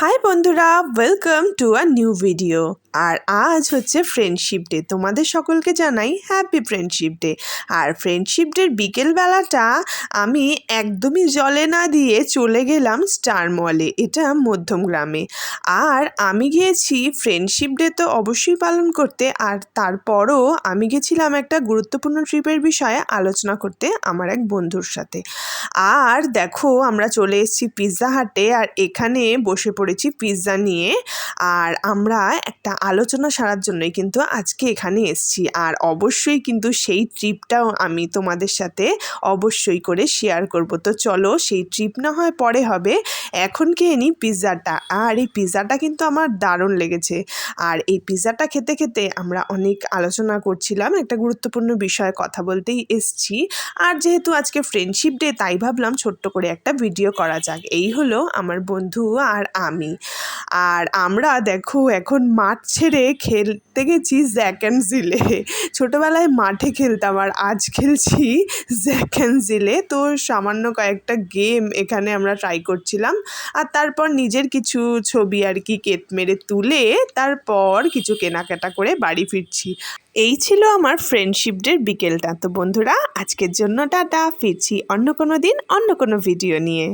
High বন্ধুরা welcome to a new video আর আজ হচ্ছে ফ্রেন্ডশিপ ডে তোমাদের সকলকে জানাই হ্যাপি ফ্রেন্ডশিপ ডে আর ফ্রেন্ডশিপ ডের বিকেলবেলাটা আমি একদমই জলে না দিয়ে চলে গেলাম স্টার মলে এটা মধ্যম গ্রামে। আর আমি গিয়েছি ফ্রেন্ডশিপ ডে তো অবশ্যই পালন করতে, আর তারপরও আমি গেছিলাম একটা গুরুত্বপূর্ণ ট্রিপের বিষয়ে আলোচনা করতে আমার এক বন্ধুর সাথে। আর দেখো, আমরা চলে এসেছি পিৎজা হাটে আর এখানে বসে পড়েছি পিৎজা নিয়ে। আর আমরা একটা আলোচনা সারার জন্যই কিন্তু আজকে এখানে এসেছি। আর অবশ্যই কিন্তু সেই ট্রিপটাও আমি তোমাদের সাথে অবশ্যই করে শেয়ার করব। তো চলো, সেই ট্রিপ না হয় পরে হবে। এখন খেয়ে নিই পিৎজাটা আর এই পিৎজাটা কিন্তু আমার দারুণ লেগেছে। আর এই পিৎজাটা খেতে খেতে আমরা অনেক আলোচনা করছিলাম। একটা গুরুত্বপূর্ণ বিষয়ে কথা বলতেই এসছি। আর যেহেতু আজকে ফ্রেন্ডশিপ ডে তাই ভাবলাম ছোট্ট করে একটা ভিডিও করা যাক। এই হলো আমার বন্ধু আর আমি। আর আমরা দেখো এখন মাঠ ছেড়ে খেলতে গেছি জ্যাক অ্যান্ড জিলে ছোটোবেলায় মাঠে খেলতাম আর আজ খেলছি জ্যাক অ্যান্ড জিলে তো সামান্য কয়েকটা গেম এখানে আমরা ট্রাই করছিলাম। আর তারপর নিজের কিছু ছবি আর কি কেট মেরে তুলে তারপর কিছু কেনাকাটা করে বাড়ি ফিরছি। এই ছিল আমার ফ্রেন্ডশিপ ডের বিকেলটা। তো বন্ধুরা, আজকের জন্য টাটা। ফিরছি অন্য কোনো দিন, অন্য কোনো ভিডিও নিয়ে।